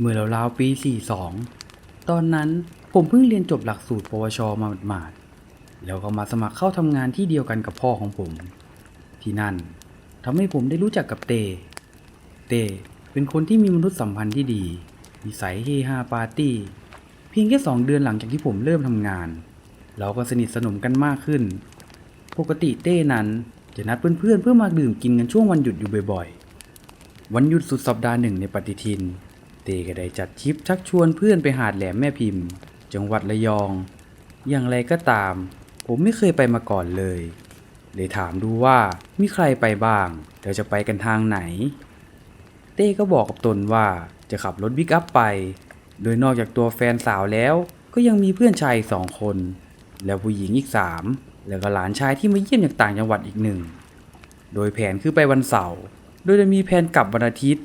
เมื่อราวๆปี 42 ตอนนั้นผมเพิ่งเรียนจบหลักสูตร ปวช มาหมาดๆแล้วก็มาสมัครเข้าทำงานที่เดียวกันกับพ่อของผม ที่นั่นทำให้ผมได้รู้จักกับเต้เต้เป็นคนที่มีมนุษยสัมพันธ์ที่ดี นิสัยเฮฮาปาร์ตี้ เพียงแค่สองเดือนหลังจากที่ผมเริ่มทำงาน เราก็สนิทสนมกันมากขึ้น ปกติเต้นั้นจะนัดเพื่อนๆเพื่อมาดื่มกินกันช่วงวันหยุดอยู่บ่อยๆ วันหยุดสุดสัปดาห์หนึ่งในปฏิทิน เต้ก็ได้จัดทริปชักชวนเพื่อนไปหาดแหลมแม่พิมพ์ จังหวัดระยอง อย่างไรก็ตาม ผมไม่เคยไปมาก่อนเลยเลยถามดูว่ามีใครไปบ้างเราจะไปกันทางไหน เต้ก็บอกกับตนว่าจะขับรถบิ๊กอัพไป โดยนอกจากตัวแฟนสาวแล้วก็ยังมีเพื่อนชายสองคน แล้วผู้หญิงอีกสามแล้วก็หลานชายที่มาเยี่ยมจากต่างจังหวัดอีกหนึ่ง โดยแผนคือไปวันเสาร์ โดยจะมีแผนกลับวันอาทิตย์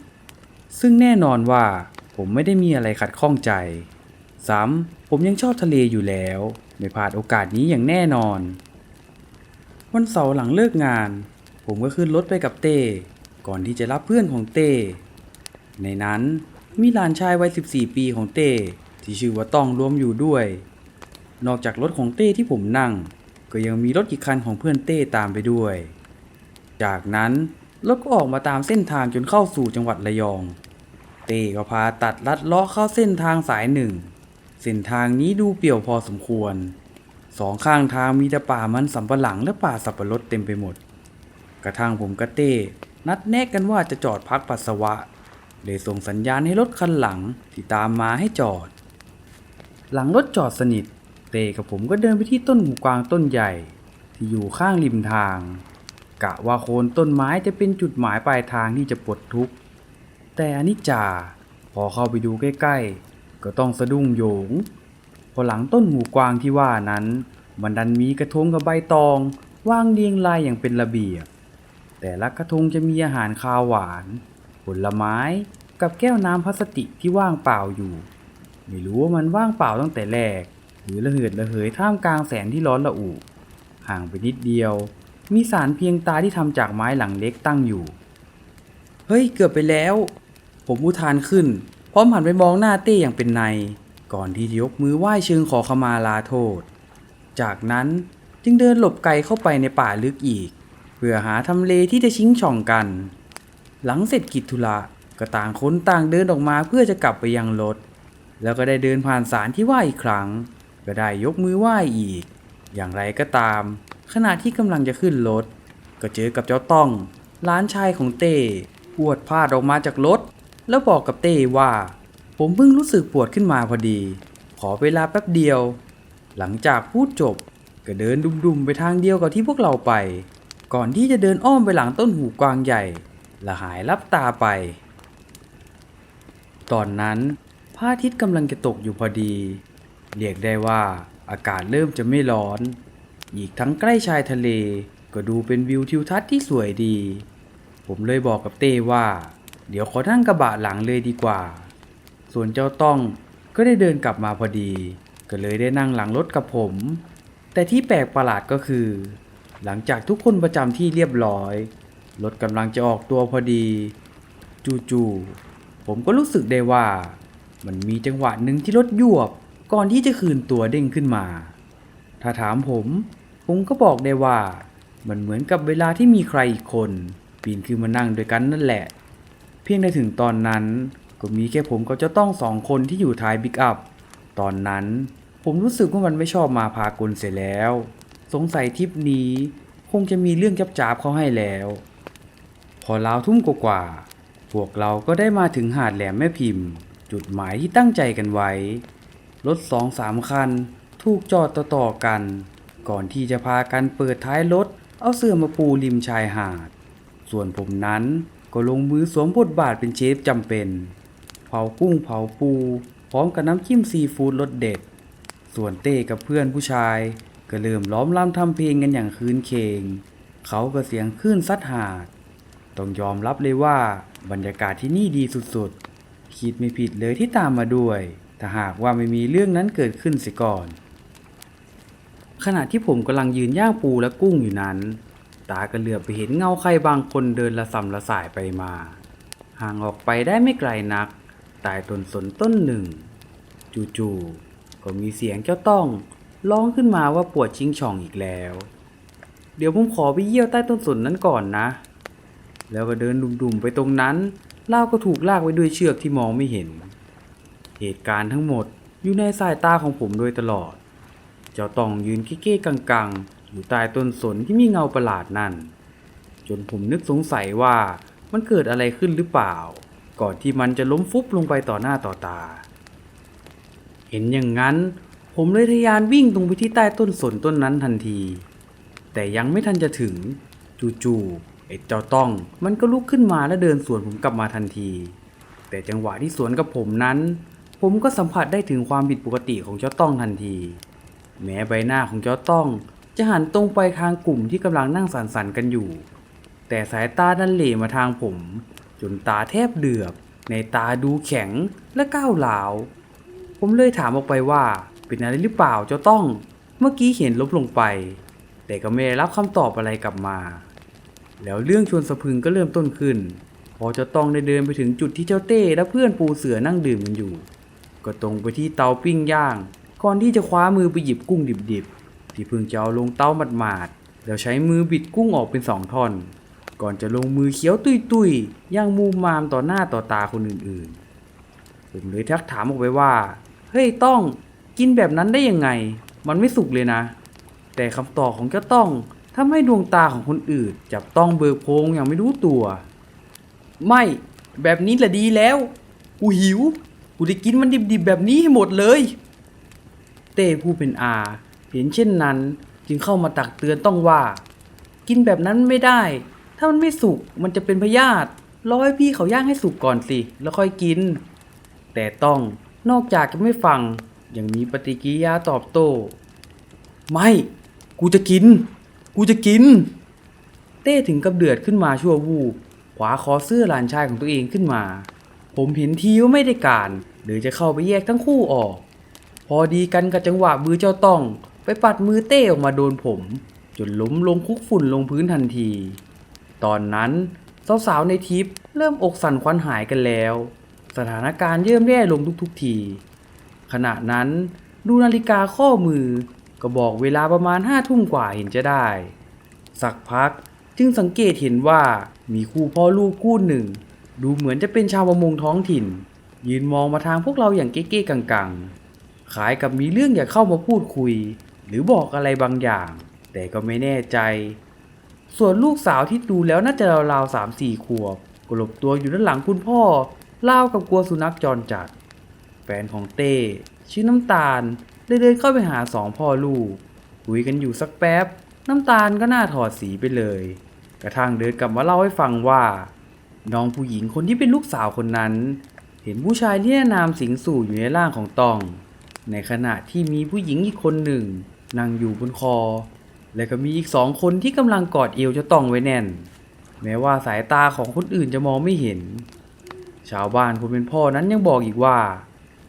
ซึ่งแน่นอนว่า ผมไม่ได้มีอะไรขัดข้องใจ ซ้ำผมยังชอบทะเลอยู่แล้ว ไม่พลาดโอกาสนี้อย่างแน่นอน วันเสาร์หลังเลิกงาน ผมก็ขึ้นรถไปกับเต้ ก่อนที่จะรับเพื่อนของเต้ ในนั้นมีหลานชายวัย 14 ปีของเต้ที่ชื่อว่าต้องรวมอยู่ด้วย นอกจากรถของเต้ที่ผมนั่ง ก็ยังมีรถอีกคันของเพื่อนเต้ตามไปด้วย จากนั้นรถก็ออกมาตามเส้นทางจนเข้าสู่จังหวัดระยอง เต้ก็พาตัดลัดเลาะเข้าเส้นทางสายหนึ่ง เส้นทางนี้ดูเปี่ยวพอสมควร สองข้างทางมีแต่ป่ามันสำปะหลังและป่าสับปะรดเต็มไปหมด กระทั่งผมกับเต้นัดแนะกันว่าจะจอดพักปัสสาวะเลยส่งสัญญาณให้รถคันหลังที่ตามมาให้จอด หลังรถจอดสนิท เต้กับผมก็เดินไปที่ต้นหูกวางต้นใหญ่ ที่อยู่ข้างริมทาง กะว่าโคนต้นไม้จะเป็นจุดหมายปลายทางที่จะปลดทุกข์ แต่อนิจจา พอเข้าไปดูใกล้ๆ ก็ต้องสะดุ้งโหยงเพอหลังต้นหูกวางที่ว่านั้น มันดันมีกระทงกับใบตองวางเรียงรายอย่างเป็นระเบียบ แต่ละกระทงจะมีอาหารคาวหวาน ผลไม้กับแก้วน้ำพลาสติกที่ว่างเปล่าอยู่ ไม่รู้ว่ามันว่างเปล่าตั้งแต่แรก หรือระเหิดระเหยท่ามกลางแสงที่ร้อนระอุ ห่างไปนิดเดียว มีสารเพียงตาที่ทำจากไม้หลังเล็กตั้งอยู่ เฮ้ยเกือบไปแล้ว ผมอุทานขึ้น พร้อมหันไปมองหน้าเต้อย่างเป็นใน ก่อนที่จะยกมือไหว้เชิงขอขมาลาโทษ จากนั้นจึงเดินหลบไกลเข้าไปในป่าลึกอีก เพื่อหาทำเลที่จะชิงช่องกัน หลังเสร็จกิจธุระก็ต่างคนต่างเดินออกมาเพื่อจะกลับไปยังรถ แล้วก็ได้เดินผ่านศาลที่ไหว้อีกครั้ง ก็ได้ยกมือไหว้อีก อย่างไรก็ตาม ขณะที่กำลังจะขึ้นรถ ก็เจอกับเจ้าต้องร้านชายของเต้ปวดพลาดออกมาจากรถ แล้วบอกกับเต้ว่า ผมเพิ่งรู้สึกปวดขึ้นมาพอดี ขอเวลาแป๊บเดียว หลังจากพูดจบ ก็เดินดุมๆไปทางเดียวกับที่พวกเราไป ก่อนที่จะเดินอ้อมไปหลังต้นหูกวางใหญ่และหายลับตาไป ตอนนั้นพระอาทิตย์กำลังจะตกอยู่พอดี เรียกได้ว่าอากาศเริ่มจะไม่ร้อน อีกทั้งใกล้ชายทะเล ก็ดูเป็นวิวทิวทัศน์ที่สวยดี ผมเลยบอกกับเต้ว่า เดี๋ยวขอนั่งกระบะหลังเลยดีกว่า ส่วนเจ้าต้องก็ได้เดินกลับมาพอดี ก็เลยได้นั่งหลังรถกับผม แต่ที่แปลกประหลาดก็คือ หลังจากทุกคนประจำที่เรียบร้อย รถกำลังจะออกตัวพอดี จู่ๆผมก็รู้สึกได้ว่า มันมีจังหวะหนึ่งที่รถยวบก่อนที่จะคืนตัวเด้งขึ้นมา ถ้าถามผม ผมก็บอกได้ว่า มันเหมือนกับเวลาที่มีใครอีกคน ปีนขึ้นมานั่งด้วยกันนั่นแหละ เพียงในถึงตอนนั้น ก็มีแค่ผมกับเจ้าต้องสองคนที่อยู่ท้ายบิ๊กอัพ ตอนนั้นผมรู้สึกว่ามันไม่ชอบมาพากลเสียแล้ว สงสัยทริปนี้คงจะมีเรื่องจับจาบเขาให้แล้ว พอราวทุ่มกว่าๆพวกเราก็ได้มาถึงหาดแหลมแม่พิมพ์ จุดหมายที่ตั้งใจกันไว้ รถสองสามคันถูกจอดต่อๆกัน ก่อนที่จะพากันเปิดท้ายรถเอาเสื่อมาปูริมชายหาด ส่วนผมนั้น ก็ลงมือสวมบทบาทเป็นเชฟจำเป็น เผากุ้งเผาปู พร้อมกับน้ำจิ้มซีฟู้ดรสเด็ด ส่วนเต้กับเพื่อนผู้ชาย ก็เริ่มล้อมล่ำทำเพลงกันอย่างคืนเคง เขาก็เสียงคลื่นซัดหาด ต้องยอมรับเลยว่าบรรยากาศที่นี่ดีสุดๆ คิดไม่ผิดเลยที่ตามมาด้วย ถ้าหากว่าไม่มีเรื่องนั้นเกิดขึ้นเสียก่อน ขณะที่ผมกำลังยืนย่างปูและกุ้งอยู่นั้น ตาก็เหลือบไปเห็นเงาใครบางคนเดินละสำละสายไปมา ห่างออกไปได้ไม่ไกลนักใต้ต้นสนต้นหนึ่ง จู่ๆก็มีเสียงเจ้าต้องร้องขึ้นมาว่าปวดชิงช่องอีกแล้ว เดี๋ยวผมขอไปเยี่ยวใต้ต้นสนนั้นก่อนนะ แล้วก็เดินดุ่มๆไปตรงนั้นเล่าก็ถูกลากไว้ด้วยเชือกที่มองไม่เห็น เหตุการณ์ทั้งหมดอยู่ในสายตาของผมโดยตลอด เจ้าต้องยืนเก้ๆกังๆ อยู่ใต้ต้นสนที่มีเงาประหลาดนั่น จนผมนึกสงสัยว่ามันเกิดอะไรขึ้นหรือเปล่า ก่อนที่มันจะล้มฟุบลงไปต่อหน้าต่อตา เห็นอย่างนั้น ผมเลยทะยานวิ่งตรงไปที่ใต้ต้นสนต้นนั้นทันที แต่ยังไม่ทันจะถึง จู่ๆไอ้เจ้าต้อง มันก็ลุกขึ้นมาและเดินสวนผมกลับมาทันที แต่จังหวะที่สวนกับผมนั้น ผมก็สัมผัสได้ถึงความผิดปกติของเจ้าต้องทันที แม้ใบหน้าของเจ้าต้อง จะหันตรงไปทางกลุ่มที่กำลังนั่งสันสันๆกันอยู่ แต่สายตาดันเหล่มาทางผม จนตาแทบเดือบ ในตาดูแข็งและก้าวหลาว ผมเลยถามออกไปว่า เป็นอะไรหรือเปล่าเจ้าต้อง เมื่อกี้เห็นลบลงไป แต่ก็ไม่ได้รับคำตอบอะไรกลับมา แล้วเรื่องชวนสะพึงก็เริ่มต้นขึ้น พอเจ้าต้องได้เดินไปถึงจุดที่เจ้าเต้และเพื่อนปูเสือนั่งดื่มกันอยู่ ก็ตรงไปที่เตาปิ้งย่าง ก่อนที่จะคว้ามือไปหยิบกุ้งดิบๆ ที่เพิ่งจะเอาลงเตาหมาดๆแล้วใช้มือบิดกุ้งออกเป็นสองท่อน ก่อนจะลงมือเคี้ยวตุยๆย่างมูมามต่อหน้าต่อตาคนอื่นๆ ผมเลยทักถามออกไปว่า เฮ้ยต้องกินแบบนั้นได้ยังไง มันไม่สุกเลยนะ แต่คำตอบของเจ้าต้องทำให้ดวงตาของคนอื่น จับต้องเบิกโพงอย่างไม่รู้ตัว ไม่ แบบนี้แหละดีแล้ว กูหิว กูจะกินมันดิบๆแบบนี้ให้หมดเลย เต้ผู้เป็นอา เห็นเช่นนั้นจึงเข้ามาตักเตือนต้องว่า กินแบบนั้นไม่ได้ ถ้ามันไม่สุกมันจะเป็นพยาธิรอให้พี่เขาย่างให้สุกก่อนสิ แล้วค่อยกิน แต่ต้องนอกจากจะไม่ฟัง ยังมีปฏิกิริยาตอบโต้ ไม่ กูจะกิน กูจะกิน เต้ถึงกับเดือดขึ้นมาชั่ววูบขวาคอเสื้อหลานชายของตัวเองขึ้นมา ผมเห็นทีว่าไม่ได้การหรือจะเข้าไปแยกทั้งคู่ออก พอดีกันกับจังหวะมือเจ้าต้อง ไปปัดมือเต้ออกมาโดนผม จนล้มลงคุกฝุ่นลงพื้นทันที ตอนนั้นสาวๆในทิปเริ่มอกสั่นควันหายกันแล้ว สถานการณ์เยิ่มแย่ลงทุกๆที ขณะนั้นดูนาฬิกาข้อมือ ก็บอกเวลาประมาณห้าทุ่มกว่าเห็นจะได้ สักพักจึงสังเกตเห็นว่ามีคู่พ่อลูกคู่หนึ่ง ดูเหมือนจะเป็นชาวประมงท้องถิ่น ยืนมองมาทางพวกเราอย่างเก๊ๆกังๆขายกับมีเรื่องอยากเข้ามาพูดคุย รือบอกอะไรบางอย่าง แต่ก็ไม่แน่ใจ ส่วนลูกสาวที่ดูแล้วน่าจะราวๆสามสี่ขวบกลบตัวอยู่ด้านหลังคุณพ่อเล่ากับกลัวสุนัขจรจัด แฟนของเต้ชื่อน้ำตาลเลยเดินเข้าไปหาสองพ่อลูกคุยกันอยู่สักแป๊บ น้ำตาลก็หน้าถอดสีไปเลย กระทั่งเดินกลับมาเล่าให้ฟังว่า น้องผู้หญิงคนที่เป็นลูกสาวคนนั้น เห็นผู้ชายที่นะนามสิงสู่อยู่ในร่างของตอง ในขณะที่มีผู้หญิงอีกคนหนึ่ง นั่งอยู่บนคอ และก็มีอีกสองคนที่กำลังกอดเอวเจ้าตองไว้แน่น แม้ว่าสายตาของคนอื่นจะมองไม่เห็น ชาวบ้านคนเป็นพ่อนั้นยังบอกอีกว่า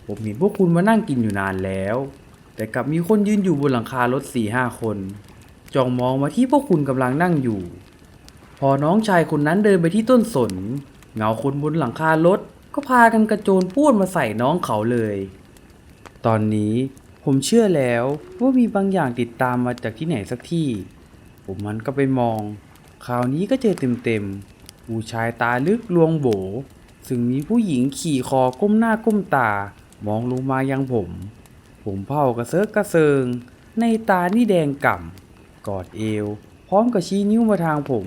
ผมเห็นพวกคุณมานั่งกินอยู่นานแล้ว แต่กลับมีคนยืนอยู่บนหลังคารถสี่ห้าคนจ้องมองมาที่พวกคุณกำลังนั่งอยู่ พอน้องชายคนนั้นเดินไปที่ต้นสน เงาคนบนหลังคารถก็พากันกระโจนพูดมาใส่น้องเขาเลย ตอนนี้ ผมเชื่อแล้วว่ามีบางอย่างติดตามมาจากที่ไหนสักที่ ผมมันก็ไปมอง คราวนี้ก็เจอเต็มๆผู้ชายตาลึกลวงโบซึ่งมีผู้หญิงขี่คอก้มหน้าก้มตา มองลงมายังผม ผมเผากระเซิกกระเซิง ในตานี่แดงก่ำ กอดเอว พร้อมกับชี้นิ้วมาทางผม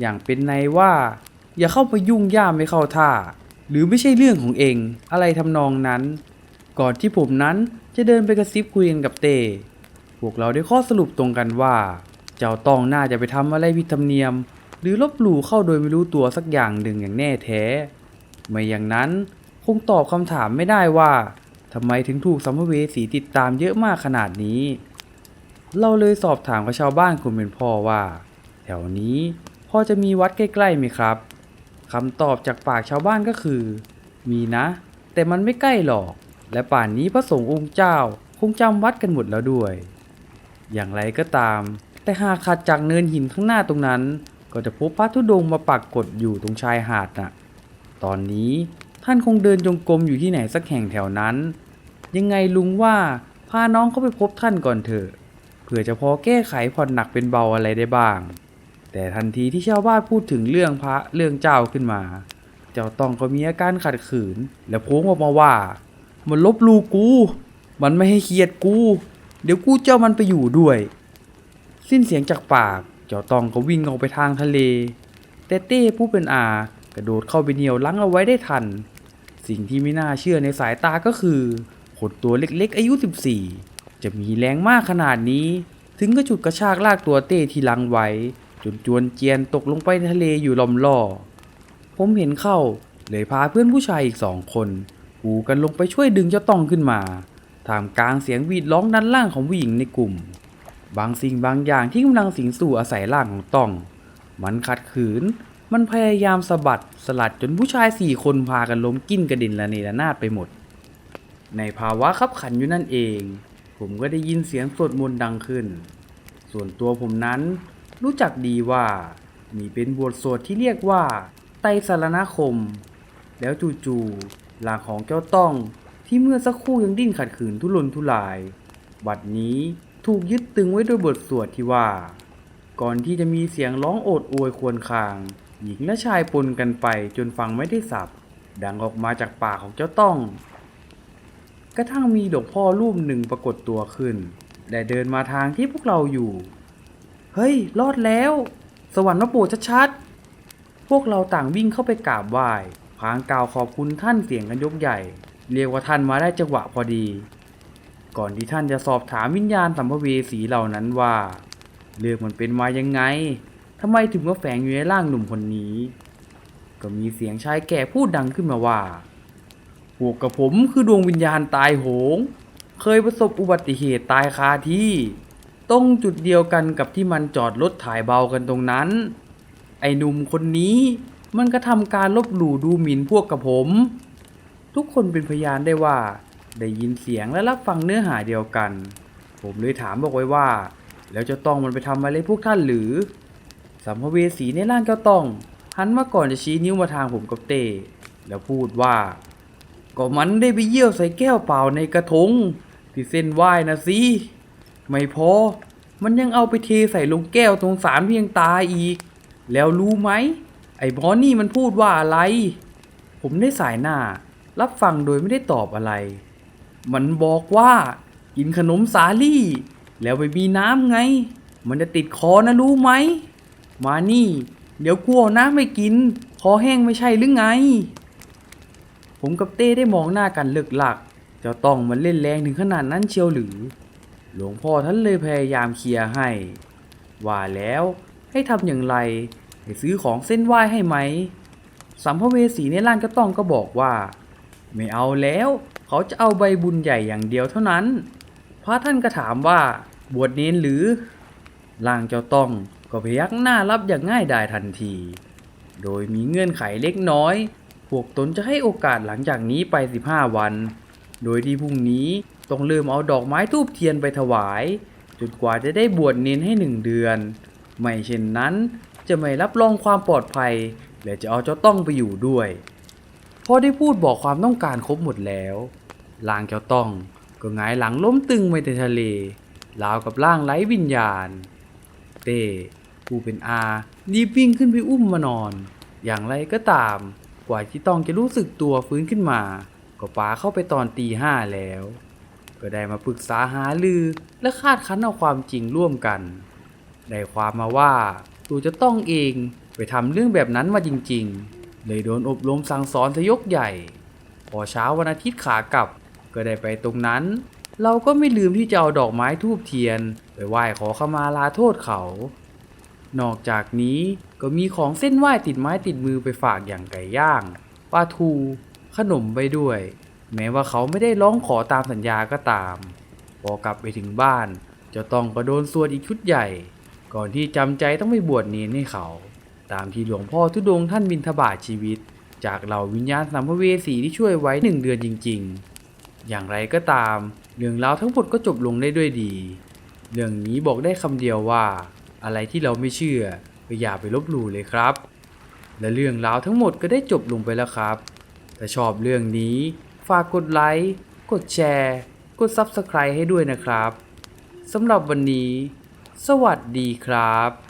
อย่างเป็นในว่า อย่าเข้าไปยุ่งย่ามไม่เข้าท่า หรือไม่ใช่เรื่องของเอง อะไรทำนองนั้น ก่อนที่ผมนั้นจะเดินไปกระซิบคุยกันกับเต้พวกเราได้ข้อสรุปตรงกันว่า เจ้าตองน่าจะไปทำอะไรผิดธรรมเนียม หรือลบหลู่เข้าโดยไม่รู้ตัวสักอย่างหนึ่งอย่างแน่แท้ ไม่อย่างนั้นคงตอบคำถามไม่ได้ว่าทำไมถึงถูกสัมภเวสีติดตามเยอะมากขนาดนี้ เราเลยสอบถามกับชาวบ้านคนเป็นพ่อว่า แถวนี้พอจะมีวัดใกล้ๆไหมครับคำตอบจากปากชาวบ้านก็คือ มีนะ แต่มันไม่ใกล้หรอก และป่านนี้พระสงฆ์องค์เจ้าคงจำวัดกันหมดแล้วด้วย อย่างไรก็ตาม แต่หากขัดจากเนินหินข้างหน้าตรงนั้น ก็จะพบพระธุดงค์มาปักกฏอยู่ตรงชายหาดน่ะ ตอนนี้ท่านคงเดินจงกรมอยู่ที่ไหนสักแห่งแถวนั้น ยังไงลุงว่าพาน้องเข้าไปพบท่านก่อนเถอะเผื่อจะพอแก้ไขผ่อนหนักเป็นเบาอะไรได้บ้าง แต่ทันทีที่ชาวบ้านพูดถึงเรื่องพระเรื่องเจ้าขึ้นมา เจ้าต้องก็มีอาการขัดขืน และโพ้งออกมาว่า มันลบลูกู มันไม่ให้เกียรติกู เดี๋ยวกูเจ้ามันไปอยู่ด้วย สิ้นเสียงจากปากเจ้าตองก็วิ่งออกไปทางทะเล แต่เต้ผู้เป็นอากระโดดเข้าไปเหนียวลังเอาไว้ได้ทัน สิ่งที่ไม่น่าเชื่อในสายตาก็คือคนตัวเล็กๆ อายุ 14 จะมีแรงมากขนาดนี้ ถึงกระฉุดกระชากลากตัวเต้ที่ลังไว้ จนจวนเจียนตกลงไปทะเลอยู่ลอมล่อ ผมเห็นเข้าเลยพาเพื่อนผู้ชายอีกสองคน กูกันลงไปช่วยดึงเจ้าต้องขึ้นมาท่ามกลางเสียงวีดร้องด้านล่างของผู้หญิงในกลุ่ม บางสิ่งบางอย่างที่กำลังสิงสู่อาศัยร่างของต้อง มันขัดขืน มันพยายามสะบัดสลัดจนผู้ชายสี่คนพากันล้มกิ้นกระด็นระเนระนาดไปหมด ในภาวะขับขันอยู่นั่นเอง ผมก็ได้ยินเสียงสวดมนต์ดังขึ้น ส่วนตัวผมนั้นรู้จักดีว่ามีเป็นบทสวดที่เรียกว่า ไตรสารณคม แล้วจู่ๆ หลางของเจ้าต้องที่เมื่อสักครู่ยังดิ้นขัดขืนทุรนทุราย บัดนี้ถูกยึดตึงไว้ด้วยบทสวดที่ว่า ก่อนที่จะมีเสียงร้องโอดโอยควรคาง หญิงและชายปนกันไปจนฟังไม่ได้สับ ดังออกมาจากปากของเจ้าต้อง กระทั่งมีหลวงพ่อรูปหนึ่งปรากฏตัวขึ้น และเดินมาทางที่พวกเราอยู่ เฮ้ย รอดแล้ว สวรรค์มาโปรดชัดๆ พวกเราต่างวิ่งเข้าไปกราบไหว้ พางกล่าวขอบคุณท่านเสียงกันยกใหญ่ เรียกว่าท่านมาได้จังหวะพอดี ก่อนที่ท่านจะสอบถามวิญญาณสัมภเวสีเหล่านั้นว่า เรื่องมันเป็นมายังไงทำไมถึงมาแฝงอยู่ในร่างหนุ่มคนนี้ ก็มีเสียงชายแก่พูดดังขึ้นมาว่าพวกกับผมคือดวงวิญญาณตายโหง เคยประสบอุบัติเหตุตายคาที่ ตรงจุดเดียวกันกับที่มันจอดรถถ่ายเบากันตรงนั้น ไอ้หนุ่มคนนี้ มันก็ทำการลบหลู่ดูหมิ่นพวกกับผม ทุกคนเป็นพยานได้ว่า ได้ยินเสียงและรับฟังเนื้อหาเดียวกัน ผมเลยถามบอกไว้ว่า แล้วเจ้าต้องมันไปทำอะไรพวกท่านหรือ สัมภเวสีในร่างเจ้าต้องหันมาก่อนจะชี้นิ้วมาทางผมกับเต้แล้วพูดว่า ก็มันได้ไปเยี่ยวใส่แก้วเปล่าในกระทงที่เส้นไหว้นะสิไม่พอ มันยังเอาไปเทใส่ลงแก้วตรงสารเพียงตาอีก แล้วรู้ไหม ไอ้หมอนี่มันพูดว่าอะไร ผมได้สายหน้า รับฟังโดยไม่ได้ตอบอะไร มันบอกว่ากินขนมสาลี่ แล้วไปมีน้ำไง มันจะติดคอนะรู้ไหม มานี่ เดี๋ยวกลัวน้ำไม่กิน คอแห้งไม่ใช่หรือไง ผมกับเต้ได้มองหน้ากันเลิกหลักจ้าต้องมันเล่นแรงถึงขนาดนั้นเชียวหรือ หลวงพ่อท่านเลยพยายามเคลียร์ให้ ว่าแล้วให้ทำอย่างไร ให้ซื้อของเส้นไหว้ให้ไหมสัมภเวสีในร่างเจ้าต้องก็บอกว่า ไม่เอาแล้ว เขาจะเอาใบบุญใหญ่อย่างเดียวเท่านั้น พระท่านก็ถามว่าบวชเนนหรือร่างเจ้าต้องก็พยักหน้ารับอย่างง่ายดายทันที โดยมีเงื่อนไขเล็กน้อย พวกตนจะให้โอกาสหลังจากนี้ไป 15 วัน โดยที่พรุ่งนี้ต้องเริ่มเอาดอกไม้ทูบเทียนไปถวาย จนกว่าจะได้บวชเนนให้หนึ่งเดือน ไม่เช่นนั้น จะไม่รับรองความปลอดภัย และจะเอาเจ้าต้องไปอยู่ด้วยพอได้พูดบอกความต้องการครบหมดแล้วลางเจ้าต้องก็หงายหลังล้มตึงไปในทะเลราวกับร่างไร้วิญญาณ เต้ผู้เป็นอารีบวิ่งขึ้นไปอุ้มมานอน อย่างไรก็ตาม กว่าที่ต้องจะรู้สึกตัวฟื้นขึ้นมา ก็ปาเข้าไปตอนตีห้าแล้ว ก็ได้มาปรึกษาหาลือและคาดคั้นเอาความจริงร่วมกัน ได้ความมาว่า ตัวจะต้องเองไปทำเรื่องแบบนั้นมาจริงๆ เลยโดนอบรมสั่งสอนสยกใหญ่ พอเช้าวันอาทิตย์ขากลับ ก็ได้ไปตรงนั้น เราก็ไม่ลืมที่จะเอาดอกไม้ทูบเทียน ไปไหว้ขอขมาลาโทษเขา นอกจากนี้ก็มีของเส้นไหว้ติดไม้ติดมือไปฝากอย่างไก่ย่างปลาทู ขนมไปด้วย แม้ว่าเขาไม่ได้ร้องขอตามสัญญาก็ตาม พอกลับไปถึงบ้านจะต้องก็โดนสวดอีกชุดใหญ่ ก่อนที่จำใจต้องไปบวชเนนให้เขา ตามที่หลวงพ่อทุดงท่านบินทบาทชีวิต จากเหล่าวิญญาณสัมภเวสีที่ช่วยไว้หนึ่งเดือนจริง ๆ อย่างไรก็ตามเรื่องราวทั้งหมดก็จบลงได้ด้วยดี เรื่องนี้บอกได้คำเดียวว่า อะไรที่เราไม่เชื่อก็อย่าไปลบหลู่เลยครับ และเรื่องราวทั้งหมดก็ได้จบลงไปแล้วครับ ถ้าชอบเรื่องนี้ฝากกดไลค์ กดแชร์ กด Subscribe ให้ด้วยนะครับสำหรับวันนี้ สวัสดีครับ